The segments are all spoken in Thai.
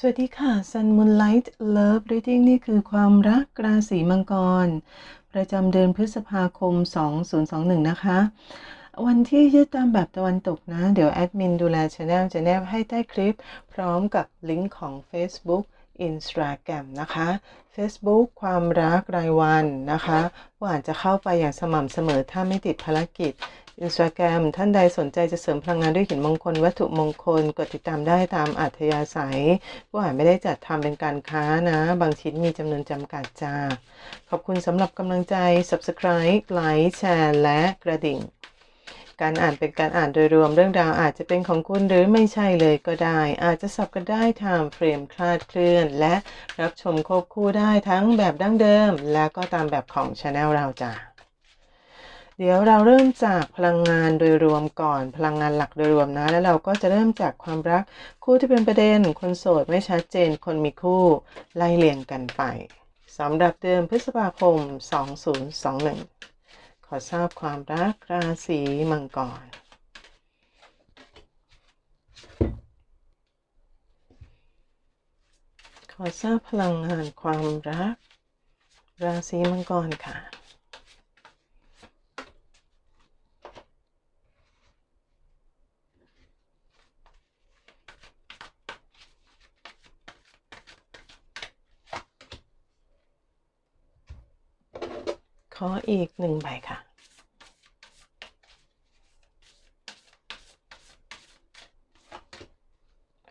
สวัสดีค่ะ Sun Moonlight Love Reading นี่คือความรักราศีมังกร ประจำเดือนพฤษภาคม 2021 นะคะ วันที่ยึดตามแบบตะวันตกนะ เดี๋ยวแอดมินดูแลช anel จะแนบให้ใต้คลิป พร้อมกับลิงก์ของ Facebook Instagram นะคะ Facebook ความรักรายวันนะคะว่าอาจจะเข้าไปอย่างสม่ำเสมอถ้าไม่ติดภารกิจ Instagram ท่านใดสนใจจะเสริมพลังงานด้วยหินมงคล วัตถุมงคล กดติดตามได้ตามอัธยาศัยว่าอาจไม่ได้จัดทำเป็นการค้านะ บางชิ้นมีจำนวนจำกัดจ้า ขอบคุณสำหรับกำลังใจ Subscribe ไลค์แชร์และกระดิ่ง การอ่านเป็นการอ่านโดยรวมเรื่องราวอาจจะเป็นของคุณหรือไม่ใช่เลยก็ได้ อาจจะสับกันได้ทางเฟรมคลาดเคลื่อน และรับชมควบคู่ได้ทั้งแบบดั้งเดิม และก็ตามแบบของช anel เราจ้ะเดี๋ยวเราเริ่มจากพลังงานโดยรวมก่อนพลังงานหลักโดยรวมนะ แล้วเราก็จะเริ่มจากความรักคู่ที่เป็นประเด็น คนโสดไม่ชัดเจน คนมีคู่ไล่เลี่ยงกันไปสำหรับเดือนพฤษภาคม 2021 ขอทราบความรักราศีมังกร ขอทราบพลังงานความรัก ราศีมังกรค่ะ ขออีกหนึ่งใบค่ะ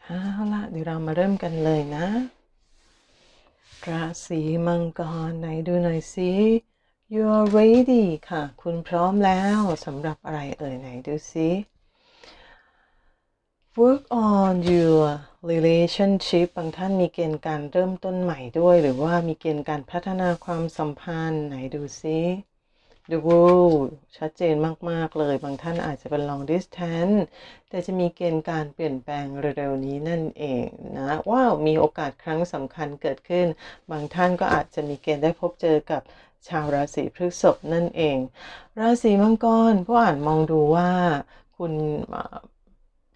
เอาละเดี๋ยวเรามาเริ่มกันเลยนะ ราศีมังกรไหนดูหน่อยสิ you're ready ค่ะ คุณพร้อมแล้วสำหรับอะไรเอ่ยไหนดูสิ work on your relationship บางท่านมีเกณฑ์การเริ่มต้นใหม่ด้วย หรือว่ามีเกณฑ์การพัฒนาความสัมพันธ์ไหนดูซิ The world ชัดเจนมาก ๆ เลย บางท่านอาจจะเป็น long distance แต่จะมีเกณฑ์การเปลี่ยนแปลงเร็ว ๆ นี้นั่นเองนะ ว้าว มีโอกาสครั้งสำคัญเกิดขึ้น บางท่านก็อาจจะมีเกณฑ์ได้พบเจอกับชาวราศีพฤษภนั่นเอง ราศีมังกรผู้อ่านมองดูว่าคุณ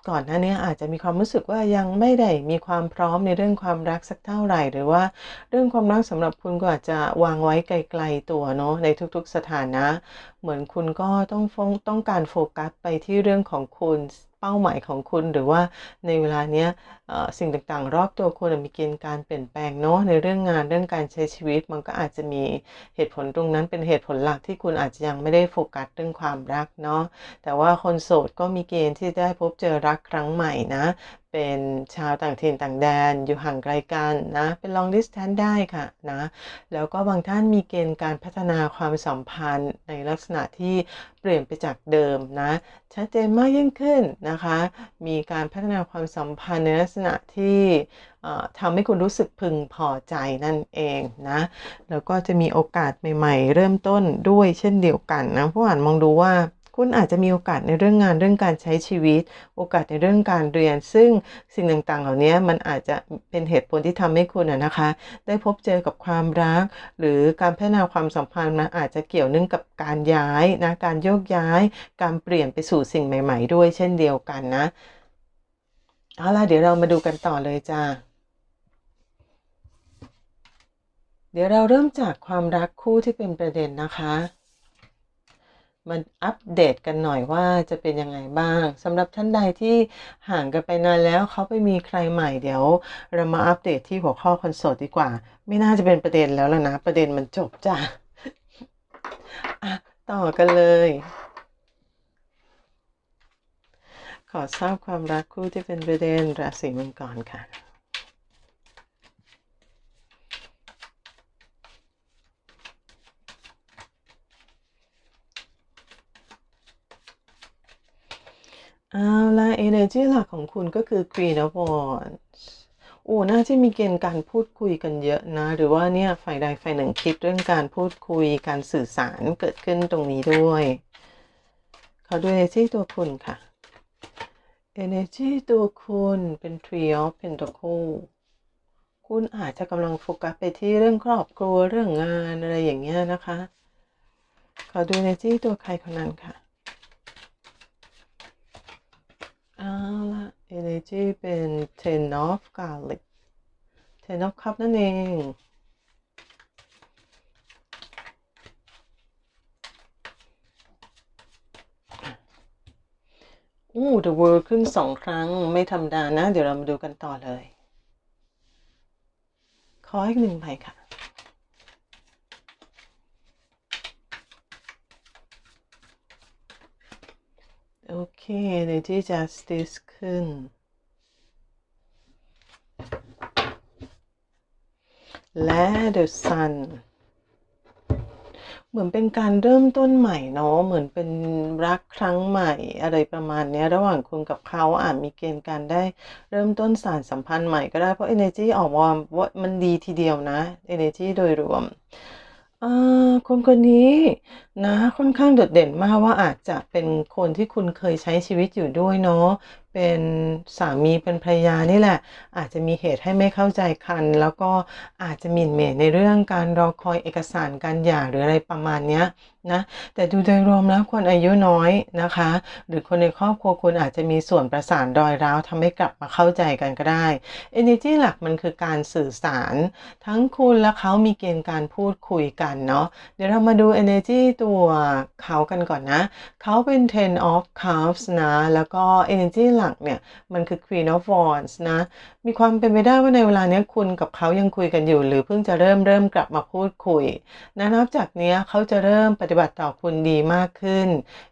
ก่อนหน้านี้อาจจะมีความรู้สึกว่ายังไม่ได้มีความพร้อมในเรื่องความรักสักเท่าไหร่ หรือว่าเรื่องความรักสำหรับคุณก็อาจจะวางไว้ไกลๆตัวเนาะในทุกๆสถานะ เหมือนคุณก็ต้องฟงต้องการโฟกัสไปที่เรื่องของคุณเป้าหมายของคุณหรือว่าในเวลาเนี้ย สิ่งต่างๆ รอบตัวคุณมีเกณฑ์การเปลี่ยนแปลงเนาะในเรื่องงานเรื่องการใช้ชีวิต มันก็อาจจะมีเหตุผลตรงนั้นเป็นเหตุผลหลักที่คุณอาจจะยังไม่ได้โฟกัสเรื่องความรักเนาะแต่ว่าคนโสดก็มีเกณฑ์ที่ได้พบเจอรักครั้งใหม่นะเป็นชาวต่างถิ่นต่างแดนอยู่ห่างไกลกันนะ เป็น long distance ได้ค่ะนะ แล้วก็บางท่านมีเกณฑ์การพัฒนาความสัมพันธ์ในลักษณะที่เปลี่ยนไปจากเดิมนะ ชัดเจนมากยิ่งขึ้นนะคะ มีการพัฒนาความสัมพันธ์ในลักษณะที่ทำให้คุณรู้สึกพึงพอใจนั่นเองนะ แล้วก็จะมีโอกาสใหม่ๆ เริ่มต้นด้วยเช่นเดียวกันนะผู้อ่านมองดูว่าคุณอาจจะมีโอกาสในเรื่องงานเรื่องการใช้ชีวิต โอกาสในเรื่องการเรียน ซึ่งสิ่งต่างๆ เหล่านี้มันอาจจะเป็นเหตุผลที่ทำให้คุณนะคะ ได้พบเจอกับความรัก หรือการพัฒนาความสัมพันธ์นะอาจจะเกี่ยวเนื่องกับการย้ายนะการโยกย้าย การเปลี่ยนไปสู่สิ่งใหม่ ๆ ด้วยเช่นเดียวกันนะ เอาล่ะเดี๋ยวเรามาดูกันต่อเลยจ้าเดี๋ยวเราเริ่มจากความรักคู่ที่เป็นประเด็นนะคะมันอัปเดตกันหน่อยว่าจะเป็นยังไงบ้างสำหรับท่านใดที่ห่างกันไปนานแล้วเขาไปมีใครใหม่เดี๋ยว เรามาอัปเดตที่หัวข้อคอนโซลดีกว่า ไม่น่าจะเป็นประเด็นแล้วล่ะนะ ประเด็นมันจบจ้ะะต่อกันเลย ขอทราบความรักคู่ที่เป็นประเด็นราศีมังกรค่ะเอาละ energy หลักของคุณก็คือ Queen of Wands โอ้น่าจะมีเกณฑ์การพูดคุยกันเยอะนะ หรือว่าเนี่ยฝ่ายใดฝ่ายหนึ่งคิดเรื่องการพูดคุยการสื่อสารเกิดขึ้นตรงนี้ด้วย ขอดู energy ตัวคุณค่ะ energy ตัวคุณเป็น Tree of Pentacles คุณอาจจะกำลังโฟกัสไปที่เรื่องครอบครัวเรื่องงานอะไรอย่างเงี้ยนะคะ ขอดู energy ตัวใครคนนั้นค่ะเอาละ energy เป็น ten of garlic Ten of Cup นั่นเอง อู้ The World ขึ้นสองครั้งไม่ธรรมดานะ เดี๋ยวเรามาดูกันต่อเลย ขออีกหนึ่งใบค่ะ โอเค Energy Justice ขึ้น และ The Sun เหมือนเป็นการเริ่มต้นใหม่เนาะเหมือนเป็นรักครั้งใหม่อะไรประมาณเนี้ย ระหว่างคุณกับเขาอาจมีเกณฑ์การได้เริ่มต้นสานสัมพันธ์ใหม่ก็ได้เพราะ energy ออกมาว่ามันดีทีเดียวนะ energy โดยรวมคนคนนี้นะค่อนข้างโดดเด่นมากว่าอาจจะเป็นคนที่คุณเคยใช้ชีวิตอยู่ด้วยเนาะเป็นสามีเป็นภรรยานี่แหละ อาจจะมีเหตุให้ไม่เข้าใจกัน แล้วก็อาจจะหมิ่นเหม่ในเรื่องการรอคอยเอกสารการหย่าหรืออะไรประมาณเนี้ยนะแต่ดูโดยรวมแล้วคนอายุน้อยนะคะ หรือคนในครอบครัวคุณอาจจะมีส่วนประสานรอยร้าวทำให้กลับมาเข้าใจกันก็ได้ energy หลักมันคือการสื่อสาร ทั้งคุณและเขามีเกณฑ์การพูดคุยกันเนาะเดี๋ยวเรามาดู energy ตัวเขากันก่อนนะ เขาเป็น ten of cups นะ แล้วก็ energy หลักเนี่ยมันคือ queen of wands นะ มีความเป็นไปได้ว่าในเวลานี้คุณกับเขายังคุยกันอยู่ หรือเพิ่งจะเริ่มเริ่มกลับมาพูดคุยนะนับจากเนี้ยเขาจะเริ่มปฏิบัติต่อคุณดีมากขึ้น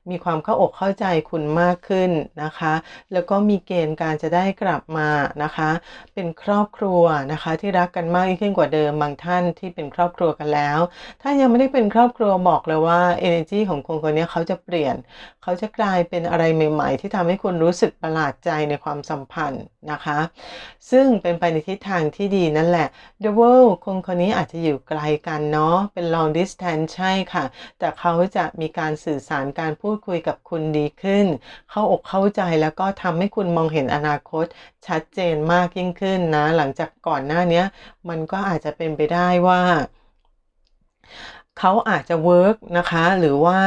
มีความเข้าอกเข้าใจคุณมากขึ้นนะคะ แล้วก็มีเกณฑ์การจะได้กลับมานะคะ เป็นครอบครัวนะคะที่รักกันมากยิ่งขึ้นกว่าเดิมบางท่านที่เป็นครอบครัวกันแล้ว ถ้ายังไม่ได้เป็นครอบครัวบอกเลยว่า energy ของคนคนนี้เขาจะเปลี่ยน เขาจะกลายเป็นอะไรใหม่ ๆ ที่ทำให้คุณรู้สึกประหลาดใจในความสัมพันธ์นะคะ ซึ่งเป็นไปในทิศทางที่ดีนั่นแหละ The World คนคนนี้อาจจะอยู่ไกลกันเนาะเป็น long distance ใช่ค่ะ แต่เขาจะมีการสื่อสารการพูดคุยกับคุณดีขึ้น เข้าอกเข้าใจแล้วก็ทำให้คุณมองเห็นอนาคตชัดเจนมากยิ่งขึ้นนะ หลังจากก่อนหน้านี้มันก็อาจจะเป็นไปได้ว่าเขาอาจจะเวิร์กนะคะ หรือว่า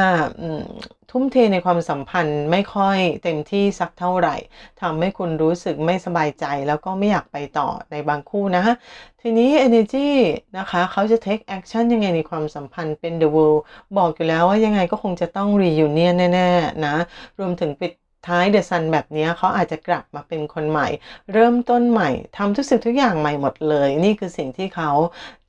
ทุ่มเทในความสัมพันธ์ไม่ค่อยเต็มที่สักเท่าไหร่ทำให้คุณรู้สึกไม่สบายใจ แล้วก็ไม่อยากไปต่อในบางคู่นะทีนี้ energy นะคะเขาจะ take action ยังไงในความสัมพันธ์เป็น the world บอกอยู่แล้วว่ายังไงก็คงจะต้อง reunion แน่ๆนะ รวมถึงปิด ท้ายเดอะซันแบบนี้เขาอาจจะกลับมาเป็นคนใหม่ เริ่มต้นใหม่ทำทุกสิ่งทุกอย่างใหม่หมดเลย นี่คือสิ่งที่เขา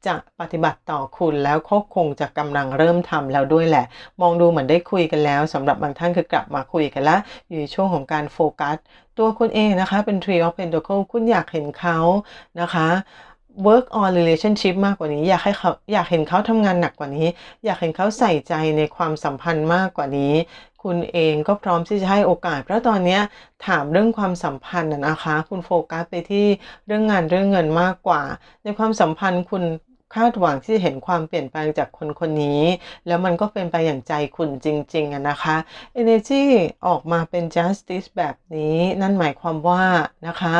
จะปฏิบัติต่อคุณแล้วเขาคงจะกำลังเริ่มทำแล้วด้วยแหละ มองดูเหมือนได้คุยกันแล้วสำหรับบางท่านคือกลับมาคุยกันแล้วอยู่ในช่วงของการโฟกัส ตัวคุณเองนะคะเป็น Tree of Pentacles คุณอยากเห็นเขานะคะ work on relationship มากกว่านี้ อยากให้เขาอยากเห็นเขาทำงานหนักกว่านี้ อยากเห็นเขาใส่ใจในความสัมพันธ์มากกว่านี้ คุณเองก็พร้อมที่จะให้โอกาส เพราะตอนนี้ถามเรื่องความสัมพันธ์นะคะ คุณโฟกัสไปที่เรื่องงานเรื่องเงินมากกว่า ในความสัมพันธ์คุณคาดหวังที่จะเห็นความเปลี่ยนแปลงจากคนคนนี้ แล้วมันก็เป็นไปอย่างใจคุณจริงๆนะคะ energy ออกมาเป็น justice แบบนี้ นั่นหมายความว่านะคะ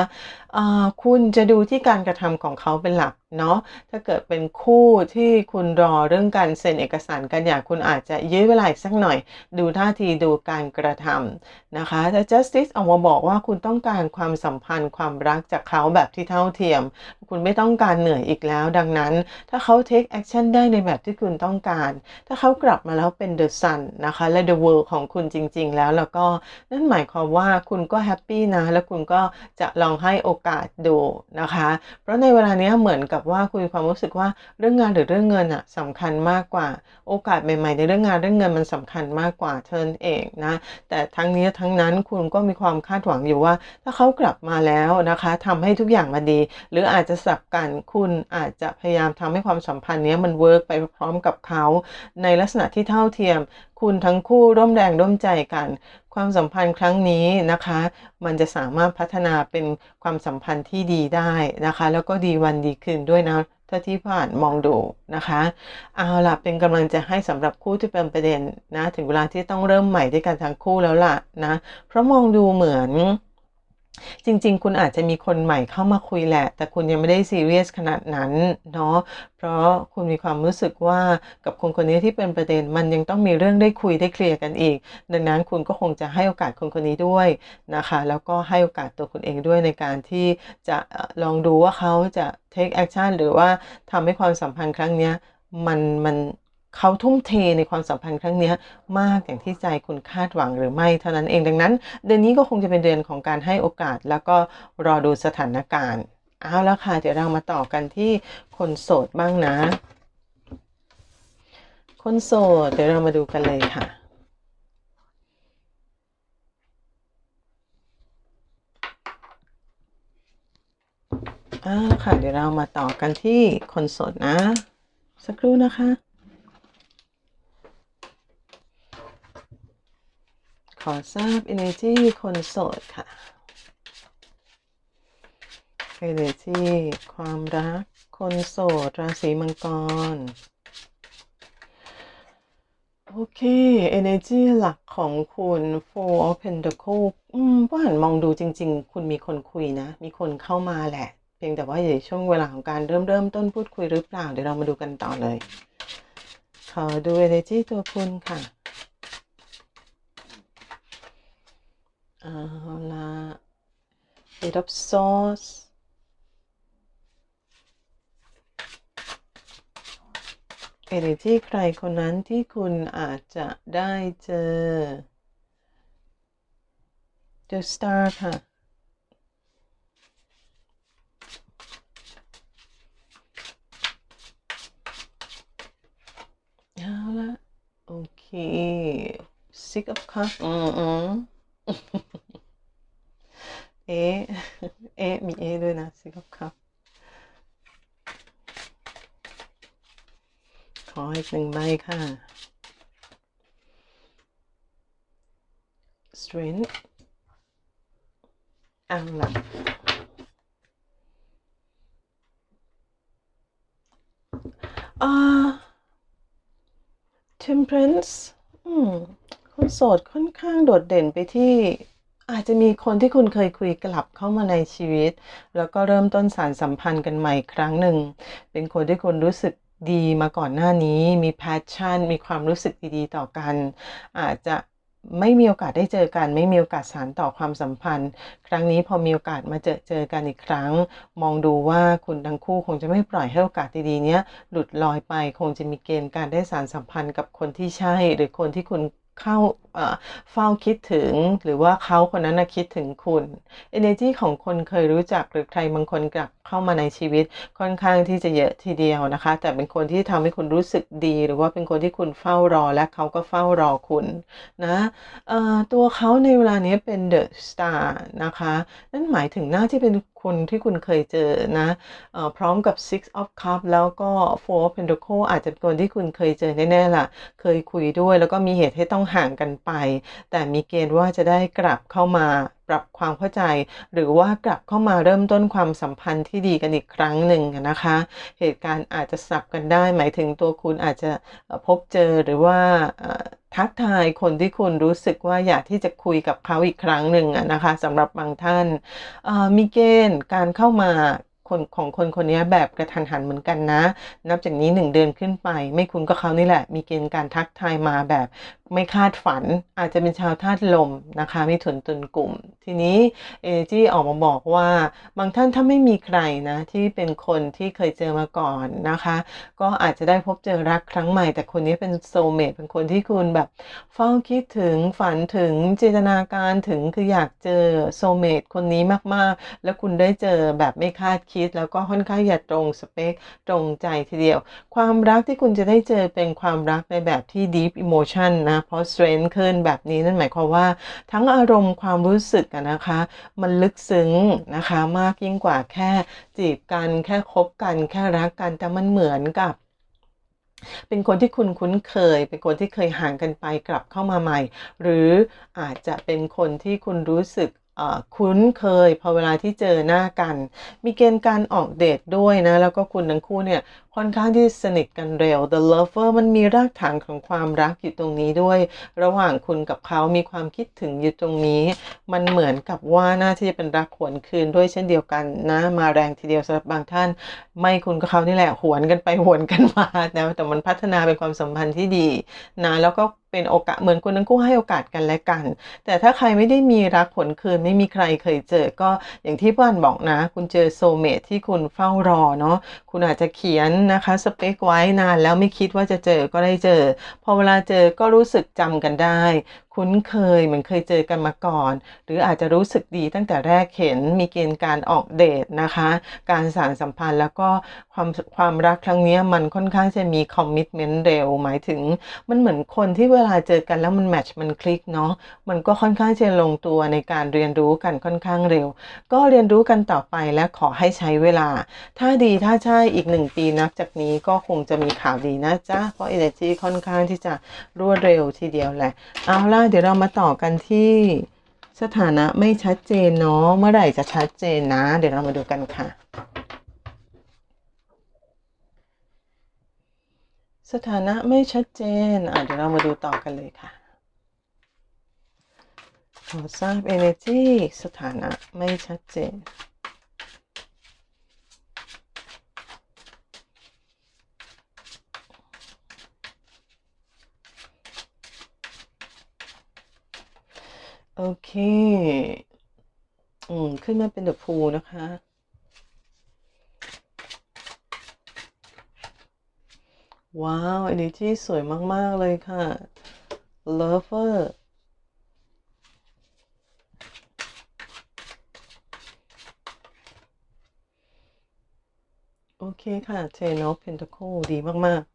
คุณจะดูที่การกระทำของเขาเป็นหลักเนาะถ้าเกิดเป็นคู่ที่คุณรอเรื่องการเซ็นเอกสารกันอย่างคุณอาจจะยื้อเวลาสักหน่อย ดูท่าทีดูการกระทำนะคะแต่ justice ออกมาบอกว่าคุณต้องการความสัมพันธ์ความรักจากเขาแบบที่เท่าเทียม คุณไม่ต้องการเหนื่อยอีกแล้ว ดังนั้น ถ้าเขา take action ได้ในแบบที่คุณต้องการ ถ้าเขากลับมาแล้วเป็น the sun นะคะและ the world ของคุณจริง ๆ แล้วแล้วก็นั่นหมายความว่าคุณก็แฮปปี้นะแล้วคุณก็จะลองให้โอกาสดูนะคะ เพราะในเวลานี้เหมือนกับว่าคุณมีความรู้สึกว่าเรื่องงานหรือเรื่องเงินอะสำคัญมากกว่า โอกาสใหม่ๆในเรื่องงานเรื่องเงินมันสำคัญมากกว่าเท่านั้นเองนะแต่ทั้งนี้ทั้งนั้นคุณก็มีความคาดหวังอยู่ว่า ถ้าเขากลับมาแล้วนะคะทำให้ทุกอย่างมาดี หรืออาจจะสับกันคุณอาจจะพยายามทำให้ความสัมพันธ์นี้มันเวิร์กไปพร้อมกับเขา ในลักษณะที่เท่าเทียม คุณทั้งคู่ร่วมแรงร่วมใจกัน ความสัมพันธ์ครั้งนี้นะคะ มันจะสามารถพัฒนาเป็นความสัมพันธ์ที่ดีได้นะคะ แล้วก็ดีวันดีคืนด้วยนะถ้าที่ผ่านมองดูนะคะ เอาล่ะเป็นกำลังจะให้สำหรับคู่ที่เป็นประเด็นนะ ถึงเวลาที่ต้องเริ่มใหม่ด้วยกันทั้งคู่แล้วล่ะนะ เพราะมองดูเหมือน จริง ๆ คุณอาจจะมีคนใหม่เข้ามาคุยแหละ แต่คุณยังไม่ได้ซีเรียสขนาดนั้นเนาะ เพราะคุณมีความรู้สึกว่ากับคนคนนี้ที่เป็นประเด็นมันยังต้องมีเรื่องได้คุยได้เคลียร์กันอีก ดังนั้นคุณก็คงจะให้โอกาสคนคนนี้ด้วยนะคะ แล้วก็ให้โอกาสตัวคุณเองด้วยในการที่จะลองดูว่าเขาจะ take action หรือว่าทำให้ความสัมพันธ์ครั้งนี้มันมัน เขาทุ่มเทในความสัมพันธ์ครั้งนี้มากอย่างที่ใจคุณคาดหวังหรือไม่เท่านั้นเองดังนั้น เดือนนี้ก็คงจะเป็นเดือนของการให้โอกาส แล้วก็รอดูสถานการณ์เอาแล้วค่ะเดี๋ยวเรามาต่อกันที่คนโสดบ้างนะ คนโสดเดี๋ยวเรามาดูกันเลยค่ะเอาละค่ะ เดี๋ยวเรามาต่อกันที่คนโสดนะ สักครู่นะคะ ขอทราบ energy คนโสดค่ะ energy ความรัก คนโสด ราศีมังกร โอเค energy หลักของคุณ four of pentacle อืมว่าหันมองดูจริง ๆ คุณมีคนคุยนะ มีคนเข้ามาแหละ เพียงแต่ว่าอยู่ช่วงเวลาของการเริ่มเริ่มต้นพูดคุยหรือเปล่า เดี๋ยวเรามาดูกันต่อเลย ขอดู energy ตัวคุณค่ะ เอาละ Eight of Swords Energy ใครคนนั้นที่คุณอาจจะได้เจอ The Star ค่ะ เอาละ โอเค Six of Cups อืมอืม เอ๊ะเอ๊ะมีเอ๊ะด้วยนะ Six of Cups ขออีกหนึ่งใบค่ะ Strength เอาล่ะอ่า Temperance อืมคนโสดค่อนข้างโดดเด่นไปที่ อาจจะมีคนที่คุณเคยคุยกลับเข้ามาในชีวิต แล้วก็เริ่มต้นสารสัมพันธ์กันใหม่ครั้งหนึ่ง เป็นคนที่คุณรู้สึกดีมาก่อนหน้านี้ มี passion มีความรู้สึกดีๆ ต่อกัน อาจจะไม่มีโอกาสได้เจอกัน ไม่มีโอกาสสานต่อความสัมพันธ์ ครั้งนี้พอมีโอกาสมาเจอเจอกันอีกครั้ง มองดูว่าคุณทั้งคู่คงจะไม่ปล่อยให้โอกาสดีๆเนี้ยหลุดลอยไป คงจะมีเกณฑ์การได้สารสัมพันธ์กับคนที่ใช่ หรือคนที่คุณเข้าเฝ้าคิดถึง หรือว่าเขาคนนั้นคิดถึงคุณ energy ของคนเคยรู้จักหรือใครบางคนกลับเข้ามาในชีวิตค่อนข้างที่จะเยอะทีเดียวนะคะ แต่เป็นคนที่ทำให้คุณรู้สึกดี หรือว่าเป็นคนที่คุณเฝ้ารอและเขาก็เฝ้ารอคุณนะตัวเขาในเวลานี้เป็น the star นะคะนั่นหมายถึงหน้าที่เป็นคนที่คุณเคยเจอนะอ่อพร้อมกับ six of cup แล้วก็ four of pentacle อาจจะเป็นคนที่คุณเคยเจอแน่ๆล่ะ เคยคุยด้วย แล้วก็มีเหตุให้ต้องห่างกันไป แต่มีเกณฑ์ว่าจะได้กลับเข้ามาปรับความเข้าใจ หรือว่ากลับเข้ามาเริ่มต้นความสัมพันธ์ที่ดีกันอีกครั้งหนึ่งนะคะ เหตุการณ์อาจจะสับกันได้ หมายถึงตัวคุณอาจจะพบเจอหรือว่าทักทายคนที่คุณรู้สึกว่าอยากที่จะคุยกับเขาอีกครั้งหนึ่งนะคะสำหรับบางท่านมีเกณฑ์การเข้ามาคนของคนคนนี้แบบกระทันหันเหมือนกันนะ นับจากนี้หนึ่งเดือนขึ้นไป ไม่คุณก็เขานี่แหละ มีเกณฑ์การทักทายมาแบบ ไม่คาดฝัน อาจจะเป็นชาวธาตุลมนะคะมีถุนตุนกลุ่ม ทีนี้เอจี้ออกมาบอกว่า บางท่านถ้าไม่มีใครนะ ที่เป็นคนที่เคยเจอมาก่อนนะคะ ก็อาจจะได้พบเจอรักครั้งใหม่ แต่คนนี้เป็นโซเมตเป็นคนที่คุณแบบเฝ้าคิดถึงฝันถึงจินตนาการถึงคืออยากเจอโซเมตคนนี้มากๆ แล้วคุณได้เจอแบบไม่คาดคิด แล้วก็ค่อนข้างอย่าตรงสเปคตรงใจทีเดียว ความรักที่คุณจะได้เจอเป็นความรักในแบบที่ deep emotion นะพราะ strength ขึ้นแบบนี้นั่นหมายความว่าทั้งอารมณ์ความรู้สึกนะคะ มันลึกซึ้งนะคะมากยิ่งกว่าแค่จีบกันแค่คบกันแค่รักกันแต่มันเหมือนกับเป็นคนที่คุณคุ้นเคย เป็นคนที่เคยห่างกันไปกลับเข้ามาใหม่ หรืออาจจะเป็นคนที่คุณรู้สึกคุ้นเคยพอเวลาที่เจอหน้ากัน มีเกณฑ์การออกเดทด้วยนะ แล้วก็คุณทั้งคู่เนี่ยค่อนข้างที่สนิทกันเร็ว The Lover มันมีรากฐานของความรักอยู่ตรงนี้ด้วย ระหว่างคุณกับเขามีความคิดถึงอยู่ตรงนี้ มันเหมือนกับว่าน่าที่จะเป็นรักหวนคืนด้วยเช่นเดียวกันนะ มาแรงทีเดียวสำหรับบางท่าน ไม่คุณกับเขานี่แหละหวนกันไปหวนกันมานะแต่มันพัฒนาเป็นความสัมพันธ์ที่ดีนะแล้วก็เป็นโอกาสเหมือนคุณทั้งคู่ให้โอกาสกันและกัน แต่ถ้าใครไม่ได้มีรักผลคืนไม่มีใครเคยเจอก็อย่างที่บ้านบอกนะ คุณเจอโซเมทที่คุณเฝ้ารอเนาะคุณอาจจะเขียนนะคะสเปคไว้นานแล้วไม่คิดว่าจะเจอก็ได้เจอ พอเวลาเจอก็รู้สึกจำกันได้คุ้นเคยเหมือนเคยเจอกันมาก่อน หรืออาจจะรู้สึกดีตั้งแต่แรกเห็นมีเกณฑ์การออกเดทนะคะ การสานสัมพันธ์แล้วก็ความความรักครั้งนี้มันค่อนข้างจะมีคอมมิชเมนต์เร็วหมายถึง มันเหมือนคนที่เวลาเจอกันแล้วมันแมทช์มันคลิกเนาะมันก็ค่อนข้างจะลงตัวในการเรียนรู้กันค่อนข้างเร็ว ก็เรียนรู้กันต่อไปและขอให้ใช้เวลา ถ้าดีถ้าใช่อีกหนึ่งปีนับจากนี้ก็คงจะมีข่าวดีนะจ๊ะเพราะ energy ค่อนข้างที่จะรวดเร็วทีเดียวแหละเอาล่ะเดี๋ยวเรามาต่อกันที่สถานะไม่ชัดเจนเนาะ เมื่อไหร่จะชัดเจนนะ เดี๋ยวเรามาดูกันค่ะ สถานะไม่ชัดเจน อะเดี๋ยวเรามาดูต่อกันเลยค่ะ ขอทราบ energy สถานะไม่ชัดเจน โอเค อืม ขึ้นมาเป็น The Pool นะคะ ว้าว energy สวยมาก ๆ เลยค่ะ Lover โอเคค่ะ Ten of Pentacle ดีมาก ๆ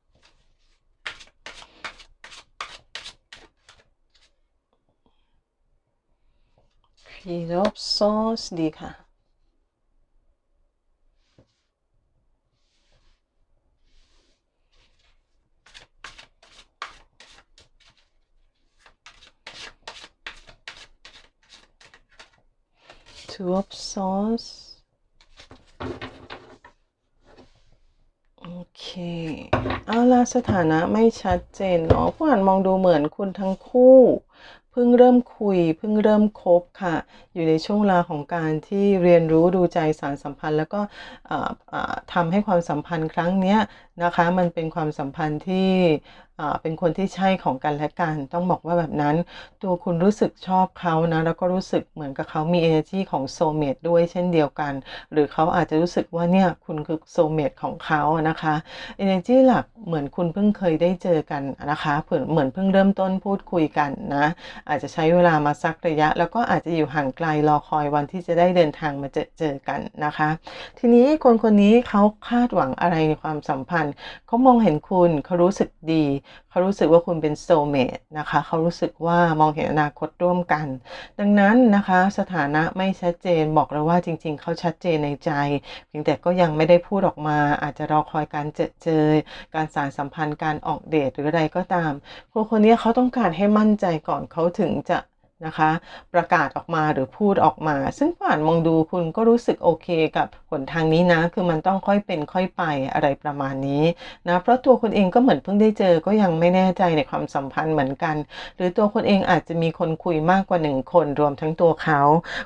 Queen of Swords ดีค่ะ Two of Swords โอเค เอาล่ะสถานะไม่ชัดเจนเนาะผู้อ่านมองดูเหมือนคุณทั้งคู่ พิ่งเริ่มคุย เพิ่งเริ่มคบค่ะ อยู่ในช่วงเวลาของการที่เรียนรู้ดูใจสารสัมพันธ์ แล้วก็อ่าอ่าทำให้ความสัมพันธ์ครั้งนี้นะคะ มันเป็นความสัมพันธ์ที่ เป็นคนที่ใช่ของกันและกัน ต้องบอกว่าแบบนั้น ตัวคุณรู้สึกชอบเขานะ แล้วก็รู้สึกเหมือนกับเขามี energy ของโซเมตด้วยเช่นเดียวกัน หรือเขาอาจจะรู้สึกว่าเนี่ยคุณคือโซเมตของเขานะคะ energy หลักเหมือนคุณเพิ่งเคยได้เจอกันนะคะเผื่อเหมือนเพิ่งเริ่มต้นพูดคุยกันนะ อาจจะใช้เวลามาสักระยะ แล้วก็อาจจะอยู่ห่างไกลรอคอยวันที่จะได้เดินทางมาเจอเจอกันนะคะ ทีนี้คนคนนี้เขาคาดหวังอะไรในความสัมพันธ์เขามองเห็นคุณเขารู้สึกดีเขารู้สึกว่าคุณเป็นโซเมตนะคะ เขารู้สึกว่ามองเห็นอนาคตร่วมกัน ดังนั้นนะคะ สถานะไม่ชัดเจนบอกเลยว่าจริง ๆ เขาชัดเจนในใจ เพียงแต่ก็ยังไม่ได้พูดออกมา อาจจะรอคอยการเจอเจอ การสารสัมพันธ์การออกเดทหรืออะไรก็ตามคนคนนี้เขาต้องการให้มั่นใจก่อนเขาถึงจะ นะคะ ประกาศออกมาหรือพูดออกมา ซึ่งผ่านมองดูคุณก็รู้สึกโอเคกับหนทางนี้นะ คือมันต้องค่อยเป็นค่อยไปอะไรประมาณนี้นะ เพราะตัวคนเองก็เหมือนเพิ่งได้เจอก็ยังไม่แน่ใจในความสัมพันธ์เหมือนกัน หรือตัวคนเองอาจจะมีคนคุยมากกว่าหนึ่งคนรวมทั้งตัวเขา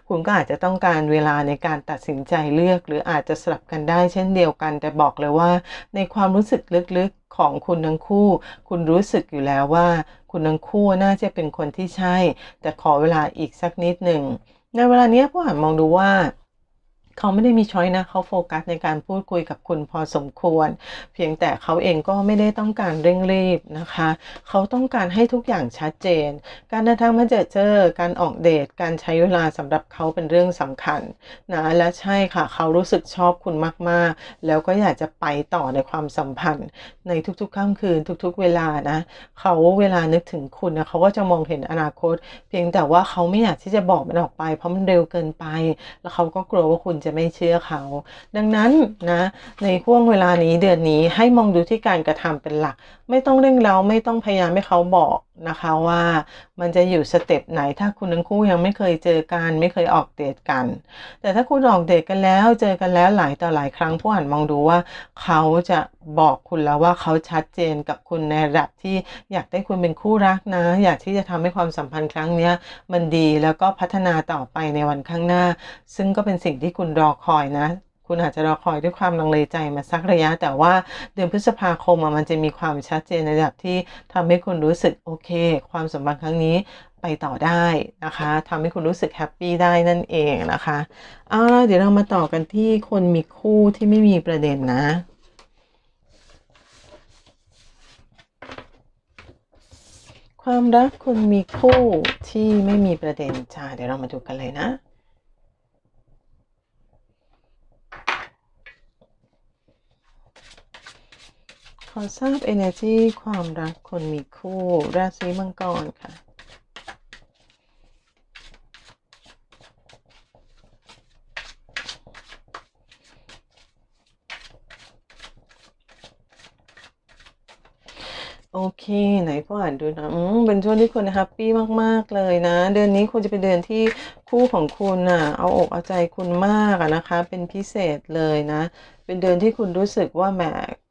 คุณก็อาจจะต้องการเวลาในการตัดสินใจเลือก หรืออาจจะสลับกันได้เช่นเดียวกัน แต่บอกเลยว่าในความรู้สึกลึกๆของคุณทั้งคู่ คุณรู้สึกอยู่แล้วว่า คุณทั้งคู่น่าจะเป็นคนที่ใช่ แต่ขอเวลาอีกสักนิดหนึ่งในเวลาเนี้ยผู้อ่านมองดูว่า เขาไม่ได้มีช้อยนะเขาโฟกัสในการพูดคุยกับคุณพอสมควร เพียงแต่เขาเองก็ไม่ได้ต้องการเร่งรีบนะคะ เขาต้องการให้ทุกอย่างชัดเจน การเดินทางมาเจอเจอ การออกเดท การใช้เวลาสำหรับเขาเป็นเรื่องสำคัญนะและใช่ค่ะ เขารู้สึกชอบคุณมากๆ แล้วก็อยากจะไปต่อในความสัมพันธ์ ในทุกๆค่ำคืนทุกๆ เวลานะ เขาเวลานึกถึงคุณนะเขาก็จะมองเห็นอนาคต เพียงแต่ว่าเขาไม่อยากที่จะบอกมันออกไป เพราะมันเร็วเกินไป แล้วเขาก็กลัวว่าคุณจะไม่เชื่อเขา ดังนั้นนะในห่วงเวลานี้เดือนนี้ให้มองดูที่การกระทำเป็นหลัก ไม่ต้องเร่งเร้าไม่ต้องพยายามให้เขาบอก นะคะว่ามันจะอยู่สเต็ปไหน ถ้าคุณทั้งคู่ยังไม่เคยเจอกัน ไม่เคยออกเดทกัน แต่ถ้าคุณออกเดทกันแล้วเจอกันแล้วหลายต่อหลายครั้งผู้อ่านมองดูว่า เขาจะบอกคุณแล้วว่าเขาชัดเจนกับคุณในระดับที่อยากได้คุณเป็นคู่รักนะ อยากที่จะทำให้ความสัมพันธ์ครั้งนี้มันดีแล้วก็พัฒนาต่อไปในวันข้างหน้า ซึ่งก็เป็นสิ่งที่คุณรอคอยนะ คุณอาจจะรอคอยด้วยความลังเลใจมาสักระยะ แต่ว่าเดือนพฤษภาคมมันจะมีความชัดเจนในระดับที่ทำให้คุณรู้สึกโอเค ความสัมพันธ์ครั้งนี้ไปต่อได้นะคะทำให้คุณรู้สึกแฮปปี้ได้นั่นเองนะคะเอาล่ะเดี๋ยวเรามาต่อกันที่คนมีคู่ที่ไม่มีประเด็นนะความรักคุณมีคู่ที่ไม่มีประเด็นจ้าเดี๋ยวเรามาดูกันเลยนะ ขอทราบ energy ความรักคนมีคู่ ราศีมังกรค่ะโอเค ไหนก็อ่านดูนะอืมเป็นช่วงที่คุณแฮปปี้มาก ๆ เลยนะ เดือนนี้คุณจะเป็นเดือนที่คู่ของคุณน่ะ เอาอกเอาใจคุณมากนะคะ เป็นพิเศษเลยนะ เป็นเดือนที่คุณรู้สึกว่าแหม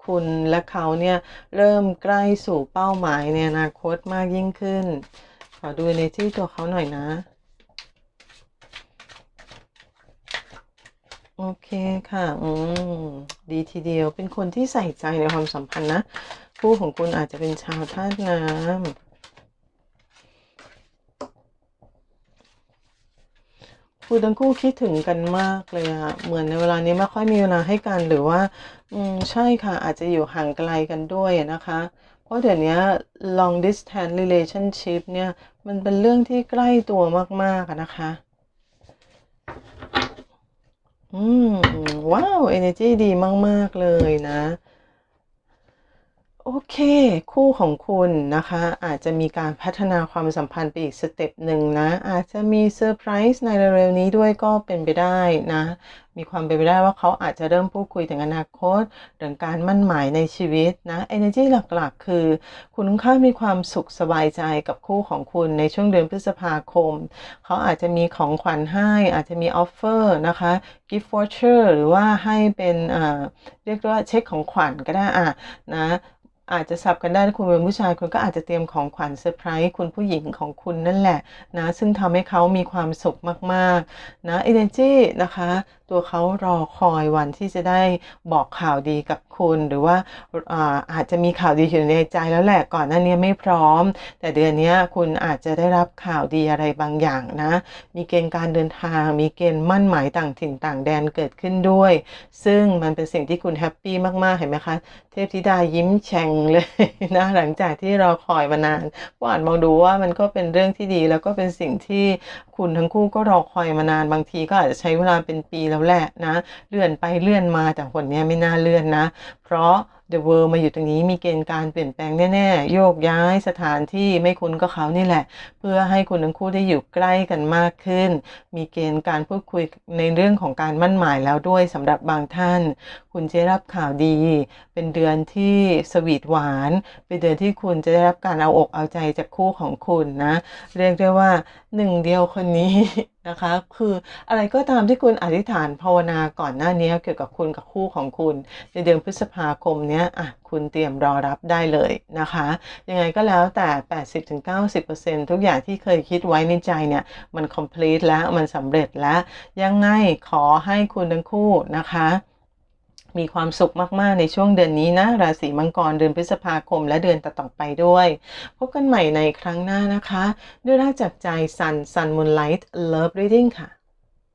คุณและเขาเนี่ยเริ่มใกล้สู่เป้าหมายในอนาคตมากยิ่งขึ้น ขอดูในที่ตัวเขาหน่อยนะ โอเคค่ะ อืม ดีทีเดียวเป็นคนที่ใส่ใจในความสัมพันธ์นะ คู่ของคุณอาจจะเป็นชาวธาตุน้ำ คุณทั้งคู่คิดถึงกันมากเลยอะเหมือนในเวลานี้ไม่ค่อยมีเวลาให้กันหรือว่า อืมใช่ค่ะ อาจจะอยู่ห่างไกลกันด้วยนะคะ เพราะเดี๋ยวนี้ long distance relationship เนี่ย มันเป็นเรื่องที่ใกล้ตัวมากๆนะคะ อืม ว้าว energy ดีมาก ๆ เลยนะ โอเค คู่ของคุณนะคะ อาจจะมีการพัฒนาความสัมพันธ์ไปอีกสเต็ปหนึ่งนะ อาจจะมีเซอร์ไพรส์ในเร็วๆนี้ด้วยก็เป็นไปได้นะ มีความเป็นไปได้ว่าเขาอาจจะเริ่มพูดคุยถึงอนาคตเรื่องการมั่นหมายในชีวิตนะ energy หลักๆ คือ คุณค่ามีความสุขสบายใจกับคู่ของคุณในช่วงเดือนพฤษภาคม เขาอาจจะมีของขวัญให้ อาจจะมีออฟเฟอร์นะคะ gift voucher หรือว่าให้เป็นอ่าเรียกว่าเช็คของขวัญก็ได้อะนะ อาจจะสับกันได้ถ้าคุณเป็นผู้ชายคุณก็อาจจะเตรียมของขวัญเซอร์ไพรส์คุณผู้หญิงของคุณนั่นแหละนะซึ่งทำให้เขามีความสุขมากๆนะ energy นะคะ ตัวเขารอคอยวันที่จะได้บอกข่าวดีกับคุณ หรือว่าอาอาจจะมีข่าวดีอยู่ในใจแล้วแหละก่อนหน้านี้ไม่พร้อม แต่เดือนนี้คุณอาจจะได้รับข่าวดีอะไรบางอย่างนะ มีเกณฑ์การเดินทาง มีเกณฑ์มั่นหมายต่างถิ่นต่างแดนเกิดขึ้นด้วย ซึ่งมันเป็นสิ่งที่คุณแฮปปี้มากๆเห็นไหมคะเทพธิดายิ้มแฉ่งเลยนะหลังจากที่รอคอยมานานก็อ่านมองดูว่ามันก็เป็นเรื่องที่ดีแล้วก็เป็นสิ่งที่คุณทั้งคู่ก็รอคอยมานานบางทีก็อาจจะใช้เวลาเป็นปีแล้วแหละนะ เลื่อนไปเลื่อนมาแต่คนนี้ไม่น่าเลื่อนนะ เพราะ The World มาอยู่ตรงนี้มีเกณฑ์การเปลี่ยนแปลงแน่ๆ โยกย้ายสถานที่ไม่คุ้นก็เขานี่แหละ เพื่อให้คุณทั้งคู่ได้อยู่ใกล้กันมากขึ้น มีเกณฑ์การพูดคุยในเรื่องของการมั่นหมายแล้วด้วยสำหรับบางท่าน คุณจะรับข่าวดี เป็นเดือนที่สวีทหวาน เป็นเดือนที่คุณจะได้รับการเอาอกเอาใจจากคู่ของคุณนะ เรียกได้ว่าหนึ่งเดียวคนนี้ นะคะ คืออะไรก็ตามที่คุณอธิษฐานภาวนาก่อนหน้านี้เกี่ยวกับคุณกับคู่ของคุณ ในเดือนพฤษภาคมเนี้ยอะคุณเตรียมรอรับได้เลยนะคะ ยังไงก็แล้วแต่ 80-90%ทุกอย่างที่เคยคิดไว้ในใจเนี่ย มัน complete แล้วมันสำเร็จแล้ว ยังไงขอให้คุณทั้งคู่นะคะ มีความสุขมากๆ ในช่วงเดือนนี้นะ ราศีมังกรเดือนพฤษภาคมและเดือนต่อๆไปด้วย พบกันใหม่ในครั้งหน้านะคะ ด้วยรักจากใจสันสันมูลไลท์เลิฟรีดิ้งค่ะ